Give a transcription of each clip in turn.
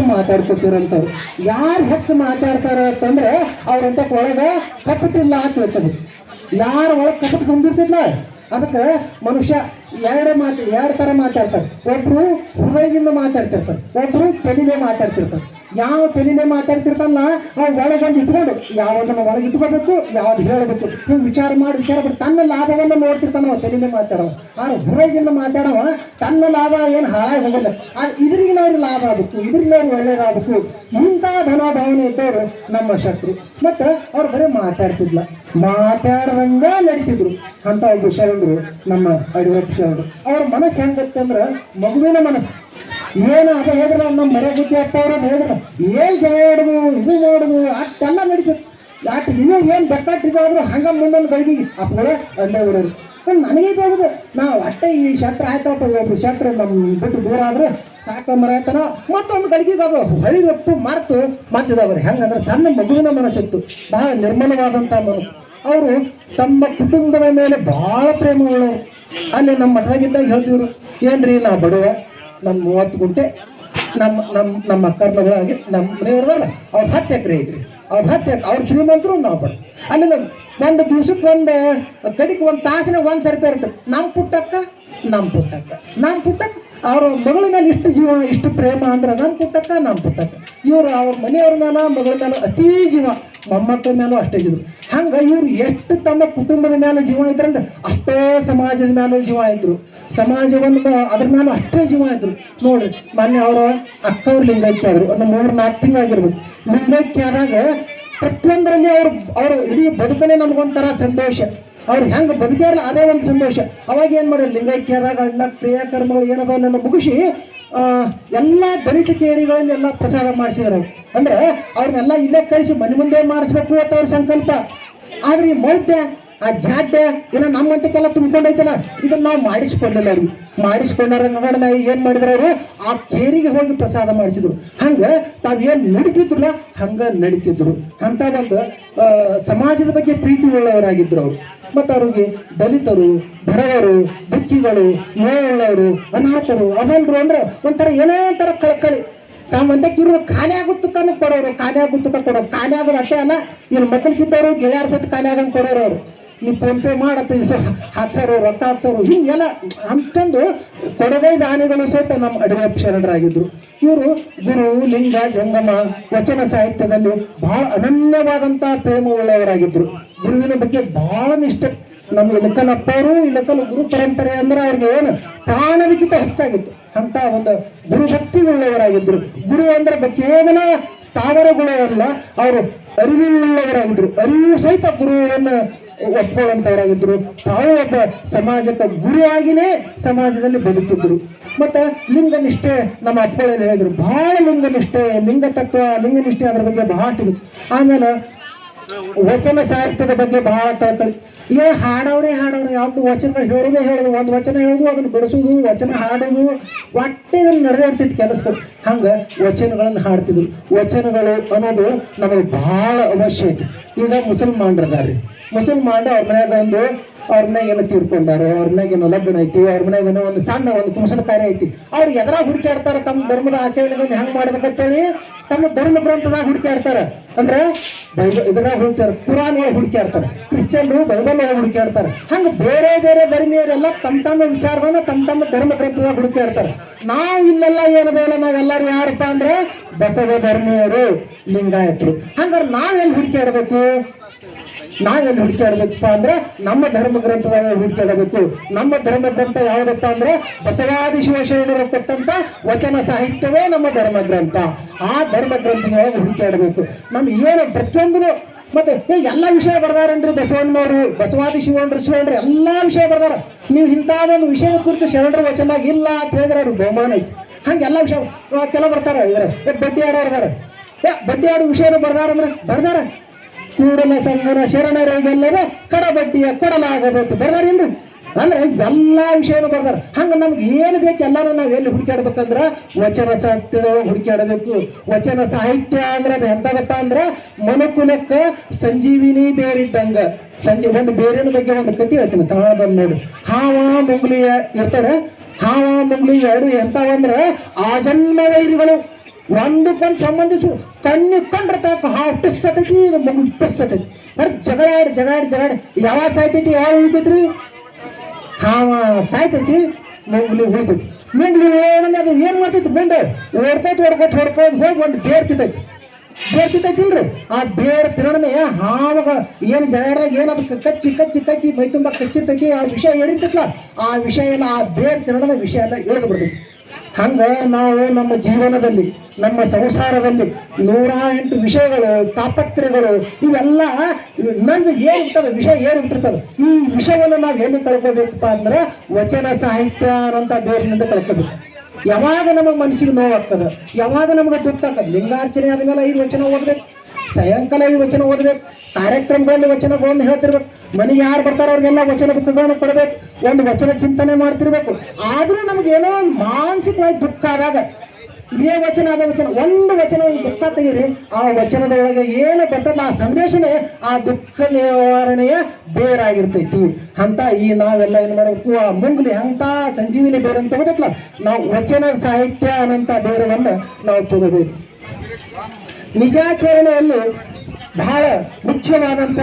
ಮಾತಾಡ್ಕೊತಿರಂತವ್ರು. ಯಾರು ಹೆಚ್ಚು ಮಾತಾಡ್ತಾರ ಅಂತಂದ್ರೆ ಅವ್ರಂತ ಒಳಗೆ ಕಪಟಿಲ್ಲ ಅಂತ ಹೇಳ್ತಾರೆ ಯಾರು ಒಳಗೆ ಕಪಟ್ ಅದಕ್ಕೆ ಮನುಷ್ಯ ಎರಡು ಮಾತು, ಎರಡು ಥರ ಮಾತಾಡ್ತಾರೆ. ಒಬ್ಬರು ಹೃದಯದಿಂದ ಮಾತಾಡ್ತಿರ್ತಾರೆ ಒಬ್ಬರು ತಲೆದೇ ಮಾತಾಡ್ತಿರ್ತಾರೆ. ಯಾವ ತಲೆನೇ ಮಾತಾಡ್ತಿರ್ತಾನಲ್ಲ, ಅವು ಒಳಗೆ ಬಂದು ಇಟ್ಕೊಂಡು, ಯಾವುದನ್ನು ಒಳಗೆ ಇಟ್ಕೋಬೇಕು, ಯಾವ್ದು ಹೇಳಬೇಕು. ನೀವು ವಿಚಾರ ಮಾಡಿ ವಿಚಾರ ಮಾಡಿ, ತನ್ನ ಲಾಭವನ್ನು ನೋಡ್ತಿರ್ತಾನ ಅವ, ತಲೆನೇ ಮಾತಾಡವ ಆದ್ರೆ ಹೃದಯದಿಂದ ಮಾತಾಡವ ತನ್ನ ಲಾಭ ಏನು ಹಾಳಾಗಿ ಹೋಗೋದ ಆ ಇದ್ರಿಗಿನವ್ರು ಲಾಭ ಆಗ್ಬೇಕು ಇದ್ರಿಗಿನವ್ರು ಒಳ್ಳೇದಾಗಬೇಕು. ಇಂಥ ಮನೋಭಾವನೆ ಇದ್ದವರು ನಮ್ಮ ಶತ್ರು. ಮತ್ತು ಅವ್ರು ಬರೀ ಮಾತಾಡ್ತಿದ್ಲ. ಮಾತಾಡ್ದಂಗ ನಡೀತಿದ್ರು. ಅಂತ ಒಬ್ಬ ಶರಣರು ನಮ್ಮ ಅಡಿವಪ್ಪ ಶರಣರು ಅವ್ರ ಮನಸ್ಸು ಹೆಂಗತ್ತಂದ್ರೆ ಮಗುವಿನ ಮನಸ್ಸು. ಏನು ಅದ ಹೇಳಿದ್ರೆ ನಮ್ಮ ಮನೆ ಬುದ್ಧಿ ಅಪ್ಪ ಅವ್ರು ಅಂತ ಹೇಳಿದ್ರು. ಏನು ಜನ ಹಿಡಿದು ಇದು ಮಾಡುದು ಅಟ್ಟೆಲ್ಲ ನಡೀತದೆ. ಯಾಕೆ ಇನ್ನೂ ಏನು ಬೆಕ್ಕಟ್ಟಿದಾದ್ರು ಹಂಗ ಮುಂದೊಂದು ಗಳಿಗೆಗೆ ಅಪ್ಪಗಳ ಅಲ್ಲೇ ಬಿಡೋರು ನನಗೆ ಹೋಗುದು. ನಾವು ಅಟ್ಟೆ ಈ ಶಟ್ರ್ ಆಯ್ತಪ್ಪ, ಒಬ್ರು ಶಟ್ರ್ ನಮ್ಮ ಬಿಟ್ಟು ದೂರ ಆದ್ರೆ ಸಾಕ ಮರ ಆಯ್ತಾನ ಮತ್ತೊಂದು ಗಳಿಗೆಗೆ ಅದು ಹೊಳಿಗೊಟ್ಟು ಮರೆತು, ಮತ್ತಿದವ್ರು ಹೆಂಗಂದ್ರೆ ಸಣ್ಣ ಮಗುವಿನ ಮನಸ್ಸಿತ್ತು. ಬಹಳ ನಿರ್ಮಲವಾದಂಥ ಮನಸ್ಸು. ಅವರು ತಮ್ಮ ಕುಟುಂಬದ ಮೇಲೆ ಬಹಳ ಪ್ರೇಮ ಅಲ್ಲಿ ನಮ್ಮ ಮಠದಾಗಿದ್ದಾಗ ಹೇಳ್ತಿದ್ರು, ಏನ್ರಿ ನಾ ಬಡವ ನಮ್ಮ ಮೂವತ್ತು ಗುಂಟೆ ನಮ್ಮ ನಮ್ಮ ನಮ್ಮ ಅಕ್ಕರ ಮಗಳಾಗಿ ನಮ್ಮ ಮನೆಯವ್ರದಲ್ಲ, ಅವ್ರ ಹತ್ತು ಎಕರೆ ಐತ್ರಿ. ಅವ್ರ ಹತ್ತು ಎಕರೆ ಅವ್ರ ಶ್ರೀಮಂತರು ನಾವು ಬಡ ಅಲ್ಲಿ ಒಂದು ದಿವ್ಸಕ್ಕೆ ಒಂದು ಕಡಿಗೆ ಒಂದು ತಾಸಿನ ಒಂದು ಸರ್ಪೆ ಇರ್ತದೆ ನಮ್ಮ ಪುಟ್ಟಕ್ಕ ನಮ್ಮ ಪುಟ್ಟಕ್ಕ. ನಮ್ಮ ಪುಟ್ಟಕ್ಕ, ಅವ್ರ ಮಗಳ ಮೇಲೆ ಇಷ್ಟು ಜೀವ, ಇಷ್ಟು ಪ್ರೇಮ ಅಂದ್ರೆ ನಮ್ಮ ಪುಟ್ಟಕ್ಕ ನಮ್ಮ ಪುಟ್ಟಕ್ಕ. ಇವರು ಅವ್ರ ಮನೆಯವ್ರ ಮೇಲೆ ಮಗಳ ಮೇಲೆ ಅತೀ ಜೀವ. ಮೊಮ್ಮಕ್ಕಳ ಮೇಲೂ ಅಷ್ಟೇ ಇದ್ರು ಹಂಗೆ ಇವ್ರು ಎಷ್ಟು ತಮ್ಮ ಕುಟುಂಬದ ಮೇಲೆ ಜೀವ ಇದ್ರಲ್ಲ ಅಷ್ಟೇ ಸಮಾಜದ ಮೇಲೂ ಜೀವ ಇದ್ರು. ಸಮಾಜವನ್ನು ಅದ್ರ ಮೇಲೂ ಅಷ್ಟೇ ಜೀವ ಇದ್ರು. ನೋಡ್ರಿ, ಮೊನ್ನೆ ಅವರ ಅಕ್ಕವ್ರು ಲಿಂಗೈಕ್ಯ ಆದ್ರು. ಒಂದು ಮೂರು ನಾಲ್ಕು ತಿಂಗಳಾಗಿರ್ಬೇಕು. ಲಿಂಗೈಕ್ಯ ಆದಾಗ ಪ್ರತಿಯೊಂದರಲ್ಲಿ ಅವ್ರು ಅವ್ರ ಇಡೀ ಬದುಕನೇ ನಮಗೊಂಥರ ಸಂತೋಷ. ಅವ್ರು ಹೆಂಗೆ ಬದುಕ್ಯಾರಲ್ಲ ಅದೇ ಒಂದು ಸಂತೋಷ. ಅವಾಗ ಏನು ಮಾಡೋದು ಲಿಂಗೈಕ್ಯ ಆದಾಗ ಎಲ್ಲ ಕ್ರಿಯಾಕರ್ಮಗಳು ಏನದವನ್ನೆಲ್ಲ ಮುಗಿಸಿ ಎಲ್ಲ ದಲಿತ ಕೇರಿಗಳಲ್ಲಿ ಎಲ್ಲ ಪ್ರಸಾದ ಮಾಡಿಸಿದ್ರು ಅಂದ್ರೆ ಅವ್ರನ್ನೆಲ್ಲ ಇಲ್ಲೇ ಕಳಿಸಿ ಮನೆ ಮುಂದೆ ಮಾಡಿಸ್ಬೇಕು ಅಂತ ಅವ್ರ ಸಂಕಲ್ಪ. ಆದ್ರೆ ಈ ಮೌಢ್ಯ ಆ ಜಾಡ್ಯ ಇಲ್ಲ ನಮ್ಮಂತಕ್ಕೆಲ್ಲ ತುಂಬಿಕೊಂಡೈತಲ್ಲ, ಇದನ್ನ ನಾವು ಮಾಡಿಸ್ಕೊಡ್ಲಿಲ್ಲ ಅವ್ರಿಗೆ ಮಾಡಿಸ್ಕೊಂಡಾರ ನೋಡೋಣ ಏನ್ ಮಾಡಿದ್ರು ಅವರು? ಆ ಕೇರಿಗೆ ಹೋಗಿ ಪ್ರಸಾದ ಮಾಡಿಸಿದ್ರು. ಹಂಗ ತಾವೇನ್ ನಡೀತಿದ್ರಲ್ಲ, ಹಂಗ ನಡೀತಿದ್ರು. ಅಂತ ಒಂದು ಸಮಾಜದ ಬಗ್ಗೆ ಪ್ರೀತಿ ಉಳ್ಳವರಾಗಿದ್ರು ಅವರು. ಮತ್ತು ಅವ್ರಿಗೆ ದಲಿತರು ಬರವರು ದುಃಖಿಗಳು ನೋವುಳ್ಳವರು ಅನಾಥರು ಅನಲ್ರು ಅಂದ್ರೆ ಒಂಥರ ಏನೋ ಒಂಥರ ಕಳಕಳಿ. ತಾವಂತಕ್ಕೆ ಇರೋದು ಖಾಲಿ ಆಗುತ್ತಕ್ಕೂ ಕೊಡೋರು, ಖಾಲಿ ಆಗುತ್ತಕ್ಕ ಕೊಡೋರು. ಖಾಲಿ ಆಗೋದು ಅಷ್ಟೇ ಅಲ್ಲ ಇನ್ನು ಮಕ್ಕಳಿಗಿದ್ದವರು ಗೆಳೆಯರ ಸತ್ ಖಾಲಿ ಆಗಂಗೆ ಕೊಡೋರು ಅವರು. ನೀವು ಫೋನ್ ಪೇ ಸರ್. ದಿವಸ ಹಾಕ್ಸೋರು ರೊಕ್ಕ ಹಾಕ್ಸೋರು ಹಿಂಗೆಲ್ಲ ಅಂತಂದು ಕೊಡಗೈ ದಾನಿಗಳು ಸಹಿತ ನಮ್ಮ ಅಡುಗೆ ಶರಣರಾಗಿದ್ದರು ಇವರು ಗುರು, ಲಿಂಗ, ಜಂಗಮ, ವಚನ ಸಾಹಿತ್ಯದಲ್ಲಿ ಬಹಳ ಅನನ್ಯವಾದಂಥ ಪ್ರೇಮ ಉಳ್ಳವರಾಗಿದ್ರು. ಗುರುವಿನ ಬಗ್ಗೆ ಬಹಳ ನಿಷ್ಠೆ. ನಮ್ಮ ಇಳಕಲಪ್ಪವರು ಇಲಕಲ್ ಗುರು ಪರಂಪರೆ ಅಂದ್ರೆ ಅವ್ರಿಗೆ ಏನು? ಪ್ರಾಣದಕ್ಕಿಂತ ಹೆಚ್ಚಾಗಿತ್ತು. ಅಂತ ಒಂದು ಗುರು ಭಕ್ತಿ ಉಳ್ಳವರಾಗಿದ್ರು. ಗುರು ಅಂದ್ರೆ ಕೇವಲ ಸ್ಥಾವರಗಳೇ ಅಲ್ಲ ಅವರು ಅರಿವು ಉಳ್ಳವರಾಗಿದ್ದರು ಅರಿವು ಸಹಿತ ಗುರುವನ್ನು ಒಪ್ಕೊಳ್ಳುವಂಥವರಾಗಿದ್ರು ತಾವು ಒಬ್ಬ ಸಮಾಜಕ್ಕೆ ಗುರುವಾಗಿನೇ ಸಮಾಜದಲ್ಲಿ ಬದುಕಿದ್ರು ಮತ್ತು ಲಿಂಗನಿಷ್ಠೆ ನಮ್ಮ ಅಪ್ಪಗಳಲ್ಲಿ ಹೇಳಿದ್ರು. ಬಹಳ ಲಿಂಗನಿಷ್ಠೆ ಲಿಂಗ ತತ್ವ ಲಿಂಗನಿಷ್ಠೆ ಅದ್ರ ಬಗ್ಗೆ ಬಹಳ ತಿಳಿದು. ಆಮೇಲೆ ವಚನ ಸಾಹಿತ್ಯದ ಬಗ್ಗೆ ಬಹಳ ಕಳಕಳಿ ಏ, ಹಾಡವ್ರೆ ಹಾಡವ್ರೆ, ಯಾವ್ದು ವಚನ ಹೇಳೋದೇ ಹೇಳೋದು, ಒಂದು ವಚನ ಹೇಳೋದು, ಅದನ್ನು ಬಿಡಿಸೋದು, ವಚನ ಹಾಡೋದು ಒಟ್ಟೆ ನಡೆದೇ ಇರ್ತಿತ್ತು ಕೆಲಸಗಳು. ಹಂಗೆ ವಚನಗಳನ್ನು ಹಾಡ್ತಿದ್ರು. ವಚನಗಳು ಅನ್ನೋದು ನಮಗೆ ಬಹಳ ಅವಶ್ಯ ಐತಿ. ಈಗ ಮುಸಲ್ಮಾನ್ರದಾರ್ರಿ ಮುಸಲ್ಮಾನ್ ಅವ್ರ ಮನ್ಯಾಗ ಒಂದು ಅವ್ರ ಏನ ತೀರ್ಕೊಂಡಾರೆ, ಅವ್ರ ಮನ್ಯಾಗ ಲಗ್ನ ಐತಿ, ಅವ್ರ ಮನ್ಯಾಗ ಏನೋ ಒಂದು ಸಣ್ಣ ಒಂದು ಕುಶಲ ಕಾರ್ಯ ಐತಿ, ಅವ್ರು ಎದ್ರಾಗ ಹುಡುಕಾಡ್ತಾರ ತಮ್ಮ ಧರ್ಮದ ಆಚರಣೆಗಳನ್ನ ಹೆಂಗ್ ಮಾಡ್ಬೇಕಂತೇಳಿ ತಮ್ಮ ಧರ್ಮ ಗ್ರಂಥದಾಗ ಹುಡುಕಾಡ್ತಾರ ಅಂದ್ರೆ ಬೈಬಲ್ ಇದ್ರಾಗ ಹುಡುಕ್ತಾರ ಕುರಾನ್ ಒಳಗೆ ಹುಡುಕಾಡ್ತಾರೆ ಕ್ರಿಶ್ಚಿಯನ್ರು ಬೈಬಲ್ ಒಳಗೆ ಹುಡುಕಾಡ್ತಾರೆ ಹಂಗ ಬೇರೆ ಬೇರೆ ಧರ್ಮೀಯರೆಲ್ಲ ತಮ್ಮ ತಮ್ಮ ವಿಚಾರವನ್ನ ತಮ್ಮ ತಮ್ಮ ಧರ್ಮ ಗ್ರಂಥದಾಗ ಹುಡುಕಾಡ್ತಾರೆ ನಾವು ಇಲ್ಲೆಲ್ಲ ಏನದೇವಲ್ಲ, ನಾವೆಲ್ಲರೂ ಯಾರಪ್ಪ ಅಂದ್ರೆ ಬಸವ ಧರ್ಮೀಯರು, ಲಿಂಗಾಯತರು. ಹಂಗಾರೆ ನಾವೆಲ್ಲಿ ಹುಡುಕಾಡ್ಬೇಕು ನಾವೆಲ್ಲಿ ಹುಡುಕಾಡ್ಬೇಕಪ್ಪ ಅಂದ್ರೆ ನಮ್ಮ ಧರ್ಮ ಗ್ರಂಥದಾಗ ಹುಡುಕಾಡಬೇಕು ನಮ್ಮ ಧರ್ಮ ಗ್ರಂಥ ಯಾವುದಪ್ಪ ಅಂದ್ರೆ ಬಸವಾದಿ ಶಿವಶರಣರು ಕೊಟ್ಟಂತ ವಚನ ಸಾಹಿತ್ಯವೇ ನಮ್ಮ ಧರ್ಮ ಗ್ರಂಥ. ಆ ಧರ್ಮ ಗ್ರಂಥದೊಳಗೆ ಹುಡುಕಾಡಬೇಕು ನಮ್ಗೆ ಏನು ಪ್ರತಿಯೊಂದು ಮತ್ತೆ ಎಲ್ಲ ವಿಷಯ ಬರ್ದಾರನ್ರಿ ಬಸವಣ್ಣನವರು? ಬಸವಾದಿ ಶಿವಣ್ರು ಶಿವಣ್ರು ಎಲ್ಲ ವಿಷಯ ಬರ್ದಾರ. ನೀವು ಇಂಥದೊಂದು ವಿಷಯದ ಕುರಿತು ಶರಣರ ವಚನ ಇಲ್ಲ ಅಂತ ಹೇಳಿದ್ರೆ ಅವ್ರಿಗೆ ಬಹುಮಾನ ಐತಿ. ಹಂಗೆ ಎಲ್ಲ ವಿಷಯ ಕೆಲ ಬರ್ತಾರ ಇದ್ರೆ ಬಡ್ಡಿ ಆಡೋರು ಇದಾರೆ. ಏ, ಬಡ್ಡಿ ಆಡೋ ವಿಷಯನ ಬರ್ದಾರ ಅಂದ್ರೆ ಬರ್ದಾರ. ಕೂಡಲ ಸಂಗನ ಶರಣರಿಗೆಲ್ಲದ ಕಡಬಡ್ಡಿಯ ಕೊಡಲಾಗದು ಅಂತ ಬರ್ದಾರಿಲ್ರಿ ಅಂದ್ರೆ ಎಲ್ಲ ವಿಷಯನೂ ಬರ್ದಾರ. ಹಂಗ ನಮ್ಗೆ ಏನು ಬೇಕು ಎಲ್ಲಾನು ನಾವು ಎಲ್ಲಿ ಹುಡುಕಾಡ್ಬೇಕಂದ್ರ ವಚನ ಸಾಹಿತ್ಯದೊಳಗೆ ಹುಡುಕಾಡಬೇಕು ವಚನ ಸಾಹಿತ್ಯ ಅಂದ್ರೆ ಅದು ಎಂತದಪ್ಪ ಅಂದ್ರೆ ಮನುಕುಲಕ್ಕ ಸಂಜೀವಿನಿ ಬೇರಿದ್ದಂಗ. ಸಂಜೆ ಒಂದು ಬೇರೆನ ಬಗ್ಗೆ ಒಂದು ಕತೆ ಹೇಳ್ತೀನಿ ಬಂದು ನೋಡಿ. ಹಾವ ಮುಂಗ್ಲಿ ಇರ್ತಾರೆ. ಹಾವ ಮುಂಗ್ಲಿ ಎರಡು ಎಂತಾವಂದ್ರ ಆ ಜನ್ಮ ವೈರಿಗಳು. ಒಂದಕ್ಕೊಂದು ಸಂಬಂಧಿಸು, ಕಣ್ಣು ಕಂಡ್ರ ತಾಕ ಹಾವು ಟಿಸ್ ಹತ್ತೈತಿ ಮಗು ಬರೀ ಜಗಳಾಡಿ ಜಗಳಾಡಿ ಜಗಳಾಡಿ ಯಾವ ಸಾಯ್ತೈತಿ ಯಾವ ಉಳಿತೈತ್ರಿ? ಹಾವ ಸಾಯ್ತೈತಿ, ಮುಂಗ್ಲಿ ಉಳಿತೈತಿ. ಮುಂಗ್ಲಿ ಏನಂದ್ರೆ ಅದು ಏನು ಮಾಡ್ತೈತಿ ಮುಂದೆ ಓಡ್ಕೋತ ಓಡ್ಕೋತ ಹೊಡ್ಕೋತ ಹೋಗಿ ಒಂದು ಬೇರ್ ತಿಂತೈತಿ. ಬೇರ್ ತಿಂತೈತಿಲ್ರಿ? ಆ ಬೇರ್ ತಿನ್ನಣನೆ ಹಾವಾಗ ಏನು ಜಗಳಾಡ್ದಾಗ ಏನು ಅದು ಕಚ್ಚಿ ಕಚ್ಚಿ ಕಚ್ಚಿ, ಮೈ ತುಂಬ ಕಚ್ಚಿರ್ತೈತಿ, ಆ ವಿಷಯ ಏನಿರ್ತೈತಲ್ಲ, ಆ ವಿಷಯ ಎಲ್ಲ, ಆ ಬೇರ್ ತಿನ್ನೋಣ ವಿಷಯ ಎಲ್ಲ ಇಳಿದು ಹಂಗ ನಾವು ನಮ್ಮ ಜೀವನದಲ್ಲಿ, ನಮ್ಮ ಸಂಸಾರದಲ್ಲಿ ನೂರ ಎಂಟು ವಿಷಯಗಳು, ತಾಪತ್ರೆಗಳು, ಇವೆಲ್ಲ ನಂಜ ಏನು ಇರ್ತದೆ, ವಿಷಯ ಏನು ಇಟ್ಟಿರ್ತದೆ, ಈ ವಿಷಯವನ್ನು ನಾವು ಎಲ್ಲಿ ಕಳ್ಕೊಬೇಕಪ್ಪ ಅಂದ್ರೆ ವಚನ ಸಾಹಿತ್ಯ ಅನ್ನೋಂಥ ಬೇರಿನಿಂದ ಕಳ್ಕೊಬೇಕು. ಯಾವಾಗ ನಮಗೆ ಮನಸ್ಸಿಗೆ ನೋವಾಗ್ತದೆ, ಯಾವಾಗ ನಮಗೆ ದುಃಖ ಆಗ್ತದೆ, ಲಿಂಗಾರ್ಚನೆ ಆದಮೇಲೆ ಐದು ವಚನ ಓದ್ಬೇಕು. ಸಾಯಂಕಾಲ ಈ ವಚನ ಓದ್ಬೇಕು. ಕಾರ್ಯಕ್ರಮಗಳಲ್ಲಿ ವಚನಗಳನ್ನು ಹೇಳ್ತಿರ್ಬೇಕು. ಮನೆಗೆ ಯಾರು ಬರ್ತಾರೋ ಅವ್ರಿಗೆಲ್ಲ ವಚನ ಬುಕ್ಗಳನ್ನು ಕೊಡ್ಬೇಕು. ಒಂದು ವಚನ ಚಿಂತನೆ ಮಾಡ್ತಿರ್ಬೇಕು. ಆದರೂ ನಮಗೇನೋ ಮಾನಸಿಕವಾಗಿ ದುಃಖ ಆದಾಗ, ಇದೇ ವಚನ ಆದ ವಚನ, ಒಂದು ವಚನ ಒಂದು ದುಃಖ ತೆಗೀರಿ, ಆ ವಚನದೊಳಗೆ ಏನು ಬರ್ತಲ್ಲ ಆ ಸಂದೇಶನೇ, ಆ ದುಃಖ ನಿವಾರಣೆಯ ಬೇರಾಗಿರ್ತೈತಿ ಅಂತ ಈ ನಾವೆಲ್ಲ ಏನು ಮಾಡಬೇಕು ಆ ಮುಂಗ್ಲಿ, ಅಂತ ಸಂಜೀವಿನಿ ಬೇರೆ ಅಂತ ನಾವು ವಚನ ಸಾಹಿತ್ಯ ಅನ್ನಂತ ಬೇರವನ್ನು ನಾವು ತಗೋಬೇಕು. ನಿಜಾಚರಣೆಯಲ್ಲಿ ಬಹಳ ಮುಖ್ಯವಾದಂತ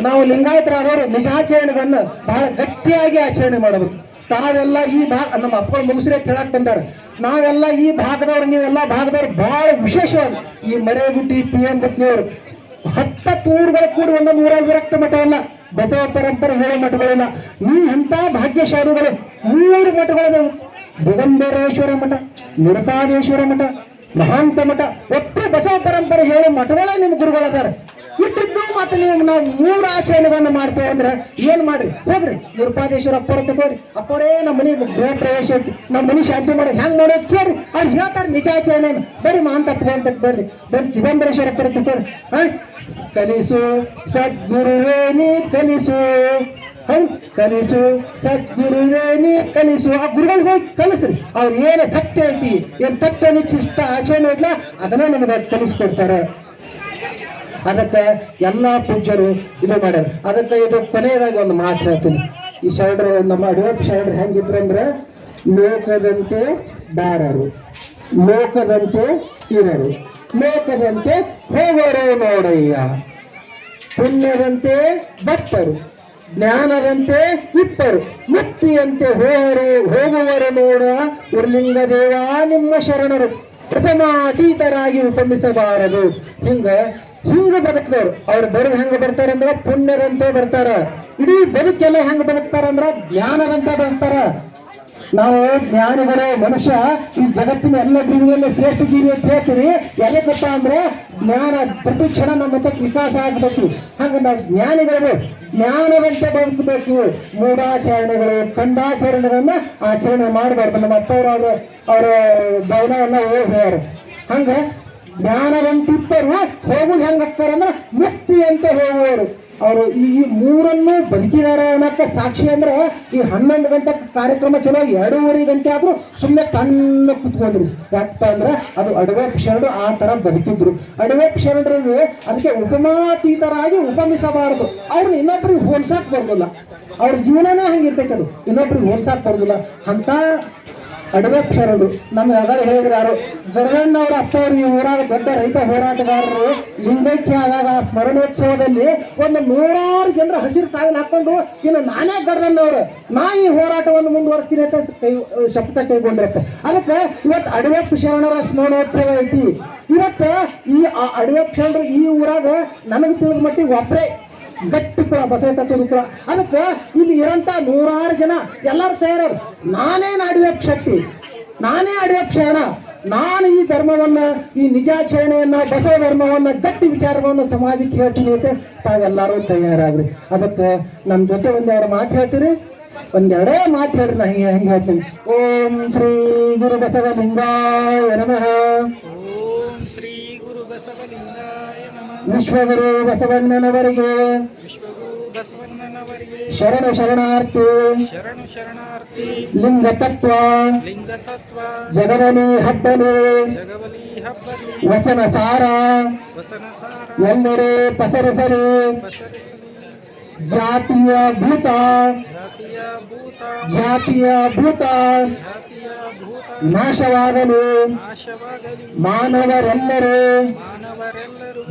ನಾವು ಲಿಂಗಾಯತರಾದವರು ನಿಜಾಚರಣೆಗಳನ್ನ ಬಹಳ ಗಟ್ಟಿಯಾಗಿ ಆಚರಣೆ ಮಾಡಬೇಕು. ತಾವೆಲ್ಲ ಈ ಭಾಗ, ನಮ್ಮ ಅಪ್ಪಗಳು ಮುಗಿಸ್ರಿ ಅಂತ ಬಂದಾರ. ನಾವೆಲ್ಲ ಈ ಭಾಗದವ್ರು, ನೀವೆಲ್ಲ ಭಾಗದವ್ರು ಬಹಳ ವಿಶೇಷವಾದ ಈ ಮರೇಗುಡ್ಡಿ ಪಿ ಎಂ ಬತ್ನಿಯವರು ಹತ್ತತ್ತು ಊರುಗಳು ಕೂಡಿ ಒಂದು ನೂರ ವಿರಕ್ತ ಮಠವಲ್ಲ ಬಸವ ಪರಂಪರೆ ಹೇಳೋ ಮಠಗಳಿಲ್ಲ. ನೀವು ಎಂಥ ಭಾಗ್ಯಶಾಲಿಗಳು ಮೂರು ಮಠಗಳಿದಾವೆ. ದಿಗಂಬರೇಶ್ವರ ಮಠ ನಿರಪಾದೇಶ್ವರ ಮಠ ಮಹಾಂತ ಮಠ, ಒಟ್ಟು ಬಸವ ಪರಂಪರೆ ಹೇಳೋ ಮಠಗಳೇ ನಿಮ್ಮ ಗುರುಗಳದಾರೆ ಇಟ್ಟಿದ್ದು ಮತ್ತೆ ನೀವು ನಾವು ಮೂರು ಆಚರಣೆಗಳನ್ನ ಮಾಡ್ತೇವೆ ಅಂದ್ರೆ ಏನ್ ಮಾಡ್ರಿ? ಹೋಗ್ರಿ, ನಿರುಪಾದೇಶ್ವರ ಅಪ್ಪರ ತಗೋರಿ ಅಪ್ಪರೇ ನಮ್ಮ ಮನೆ ಗೃಹ ಪ್ರವೇಶ ಐತಿ. ನಮ್ಮ ಮನೆ ಶಾಂತಿ ಮಾಡೋದು ಹೆಂಗ್ ಮಾಡೋದು ಕೇಳ್ರಿ. ಅವ್ರು ಹೇಳ್ತಾರೆ ನಿಜ ಆಚರಣೆ ಬರ್ರಿ ಮಹಾಂತತ್ವ ಅಂತ ಬರ್ರಿ ಬರ್ರಿ ಚಿದಂಬರೇಶ್ವರ ಅಪ್ಪರ ತಗೋರಿ ಹ? ಕಲಿಸು ಸದ್ಗುರುವೇನಿ ಕಲಿಸು. ಕಲಿಸು ಸದ್ಗುರುವೇನೇ ಕಲಿಸು. ಆ ಗುರುಗಳಿಗೆ ಹೋಗಿ ಕಲಿಸ್ರಿ. ಅವ್ರು ಏನು ಸತ್ಯ ಐತಿ, ಏನ್ ತತ್ವ ನಿಶ್ಚಿಷ್ಟ ಆಚರಣೆ ಐತ್ಲ ಅದನ್ನ ನಿಮಗೆ ಕಲಿಸ್ಕೊಡ್ತಾರೆ. ಅದಕ್ಕೆ ಎಲ್ಲ ಪೂಜ್ಯರು ಇದು ಮಾಡ್ಯಾರ. ಅದಕ್ಕೆ ಇದು ಕೊನೆಯದಾಗಿ ಒಂದು ಮಾತು ಹೇಳ್ತೀನಿ. ಈ ಶರಣರು, ನಮ್ಮ ಅಡಿಯಪ್ಪ ಶರಣರು ಹೆಂಗಿದ್ರು ಅಂದ್ರೆ, ಲೋಕದಂತೆ ಬಾರರು. ಲೋಕದಂತೆ ಇರರು. ಲೋಕದಂತೆ ಹೋಗೋರು ನೋಡಯ್ಯ. ಪುಣ್ಯದಂತೆ ಭಕ್ತರು ಜ್ಞಾನದಂತೆ ಇಪ್ಪರು ಮುಕ್ತಿಯಂತೆ ಹೋಗರು ಹೋಗುವರು ನೋಡ ಉರ್ಲಿಂಗ ದೇವ ನಿಮ್ಮ ಶರಣರು. ಪ್ರಥಮ ಅತೀತರಾಗಿ ಉಪಮಿಸಬಾರದು. ಹಿಂಗ ಹಿಂಗ ಬದುಕಿದವ್ರು. ಅವ್ರು ಬರೋದು ಹೆಂಗ ಬರ್ತಾರೆ ಅಂದ್ರೆ ಪುಣ್ಯದಂತೆ ಬರ್ತಾರ. ಇಡೀ ಬದುಕೆಲ್ಲ ಹೆಂಗ ಬದುಕ್ತಾರ ಅಂದ್ರೆ ಜ್ಞಾನದಂತೆ ಬದುಕ್ತಾರ. ನಾವು ಜ್ಞಾನಿಗಳು, ಮನುಷ್ಯ, ಈ ಜಗತ್ತಿನ ಎಲ್ಲ ಜೀವಿಗಳಲ್ಲಿ ಶ್ರೇಷ್ಠ ಜೀವಿ ಅಂತ ಹೇಳ್ತೀವಿ. ಎದಕ್ಕಪ್ಪ ಅಂದ್ರೆ ಜ್ಞಾನ ಪ್ರತಿ ಕ್ಷಣ ನಮ್ಮ ವಿಕಾಸ ಆಗ್ತೈತಿ ಹಂಗ ನಾವು ಜ್ಞಾನಿಗಳು ಜ್ಞಾನದಂತೆ ಬದುಕಬೇಕು. ಮೂಢಾಚರಣೆಗಳು, ಖಂಡಾಚರಣೆಗಳನ್ನ ಆಚರಣೆ ಮಾಡಬಾರ್ದು. ನಮ್ಮ ಅಪ್ಪವ್ರು ಅವರು, ಅವರ ಬಯಲ ಎಲ್ಲ ಹೋಗ್ಯಾರ ಹಂಗ ಜ್ಞಾನದಂತಿಪ್ಪರು ಹೋಗುದು ಹೆಂಗಕ್ಕಾರ ಅಂದ್ರೆ ಮುಕ್ತಿ ಅಂತ ಹೋಗುವವರು ಅವರು ಈ ಮೂರನ್ನು ಬದುಕಿದಾರ ಅನ್ನೋಕ್ಕೆ ಸಾಕ್ಷಿ ಅಂದ್ರೆ ಈ ಹನ್ನೊಂದು ಗಂಟೆ ಕಾರ್ಯಕ್ರಮ ಚಲೋ ಎರಡೂವರೆ ಗಂಟೆ ಆದ್ರೂ ಸುಮ್ಮನೆ ತಣ್ಣ ಕುತ್ಕೊಂಡ್ರು. ಯಾಕಪ್ಪ ಅಂದ್ರೆ ಅದು ಅಡವೇಪ್ ಶರಣರು ಆ ತರ ಬದುಕಿದ್ರು. ಅಡವೇಪ್ ಶರಣರಿಗೆ ಅದಕ್ಕೆ ಉಪಮಾತೀತರಾಗಿ ಉಪಮಿಸಬಾರದು. ಅವ್ರನ್ನ ಇನ್ನೊಬ್ರಿಗೆ ಹೋಲ್ಸಾಕ್ ಬರೋದಿಲ್ಲ. ಅವ್ರ ಜೀವನನೇ ಹಂಗಿರ್ತೈತೆ ಅದು. ಇನ್ನೊಬ್ರಿಗೆ ಹೋಲ್ಸಾಕ್ ಬರೋದಿಲ್ಲ. ಅಂತ ಅಡವೆಪ್ ಶರಣರು ನಮ್ಗೆ ಅದರ ಹೇಳಿದ್ರು ಯಾರು ಅಪ್ಪ ಅವರು ಈ ಊರಾಗ ದೊಡ್ಡ ರೈತ ಹೋರಾಟಗಾರರು. ಲಿಂಗೈಕ್ಯ ಆದಾಗ ಆ ಸ್ಮರಣೋತ್ಸವದಲ್ಲಿ ಒಂದು ನೂರಾರು ಜನರ ಹಸಿರು ಟಾವೆಲ್ ಹಾಕೊಂಡು ಇನ್ನು ನಾನೇ ಗರ್ದನ್ನವ್ರು ನಾ ಈ ಹೋರಾಟವನ್ನು ಮುಂದುವರಿಸ್ತೀನಿ ಅಂತ ಕೈ, ಶಪಥ ಕೈಗೊಂಡಿರುತ್ತೆ. ಅದಕ್ಕೆ ಇವತ್ತು ಅಡವೆಪ್ಪ ಶರಣರ ಸ್ಮರಣೋತ್ಸವ ಐತಿ. ಇವತ್ತು ಈ ಆ ಅಡವೆಪ್ ಶರಣರು ಈ ಊರಾಗ ನನಗೆ ತಿಳಿದ ಮಟ್ಟಿಗೆ ಒಬ್ಬರೇ ಗಟ್ಟಿ ಕುಳ ಬಸವ ತತ್ವದ ಕುಳ ಅದಕ್ಕೆ ಇಲ್ಲಿ ಇರಂತ ನೂರಾರು ಜನ ಎಲ್ಲರೂ ತಯಾರರು ನಾನೇ ಅಡಿಯಪ್ಪ ಶಕ್ತಿ. ನಾನೇ ಅಡಿಯಪ್ಪ ಕ್ಷಣ. ನಾನು ಈ ಧರ್ಮವನ್ನ, ಈ ನಿಜಾಚರಣೆಯನ್ನ, ಬಸವ ಧರ್ಮವನ್ನ, ಗಟ್ಟಿ ವಿಚಾರವನ್ನ ಸಮಾಜಕ್ಕೆ ಹೇಳ್ತೀನಿ ಅಂತ ತಾವೆಲ್ಲರೂ ತಯಾರಾಗ್ರಿ. ಅದಕ್ಕೆ ನಮ್ಮ ಜೊತೆ ಒಂದೆರಡು ಮಾತು ಹೇಳ್ತೀರಿ? ಒಂದೆರಡೇ ಮಾತು ಹೇಳ್ರಿ ನಾ ಹಿಂಗೆ ಹೆಂಗೆ ಹೇಳ್ತೀನಿ. ಓಂ ಶ್ರೀ ಗುರು ಬಸವ ಲಿಂಗಾಯ ನಮಃ ಓಂ ಶ್ರೀ ಗುರು ಬಸವಲಿಂಗಾಯ ನಮಃ ವಿಶ್ವಗುರು ಬಸವಣ್ಣನವರಿಗೆ ಶರಣ ಶರಣಾರ್ಥಿ ಶರಣು ಶರಣಾರ್ಥಿ ಲಿಂಗ ತತ್ವ ಜಗವಲಿ ಹಬ್ಬಲಿ ವಚನ ಸಾರ ಎಲ್ಲೆಡೆ ಪಸರಿಸಲಿ ಜಾತಿಯ ಭೂತ. ಜಾತಿಯ ಭೂತ. ನಾಶವಾಗಲು ಮಾನವರೆಲ್ಲರೂ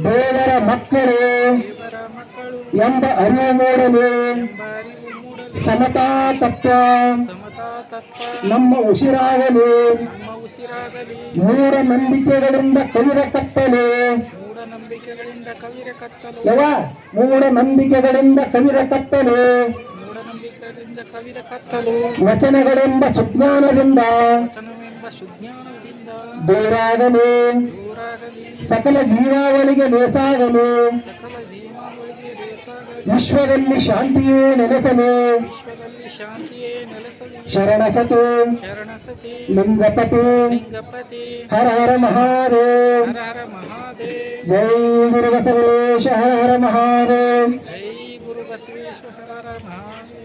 ದೇವರ ಮಕ್ಕಳು ಎಂಬ ಅರಿವು ಮೂಡಲು ಸಮತಾ ತತ್ವ ನಮ್ಮ ಉಸಿರಾಗಲು ಮೂಢ ನಂಬಿಕೆಗಳಿಂದ ಕವಿದ ಕತ್ತಲು ಯವ ಮೂಢ ನಂಬಿಕೆಗಳಿಂದ ಕವಿರ ಕತ್ತಲು. ವಚನಗಳೆಂಬ ಸುಜ್ಞಾನದಿಂದ. ವಚನವೆಂಬ ಸುಜ್ಞಾನದಿಂದ ದೂರಾಗಲು ದೂರಾಗಲಿ ಸಕಲ ಜೀವಾವಳಿಗೆ ಲೇಸಾಗಲು ಸಕಲ ಜೀವಗಳಿಗೆ ದೇಸಾಗಲಿ ವಿಶ್ವದಲ್ಲಿ ಶಾಂತಿಯೂ ನೆಲೆಸಲು ವಿಶ್ವದಲ್ಲಿ ಶಾಂತಿಯೇ ನೆಲೆಸಲಿ ಶರಣಸತು ಶರಣಸತಿ ಲಿಂಗಪತಿ ಲಿಂಗಪತಿ ಹರ ಹರ ಮಹಾದೇವ್ ಹರ ಹರ ಮಹಾದೇವ್ ಜೈ ಗುರು ಬಸವೇಶ ಹರ ಹರ ಮಹಾದೇವ್ ಜೈ ಗುರು ಬಸವೇಶ್ವರ ಮಹಾದೇವ್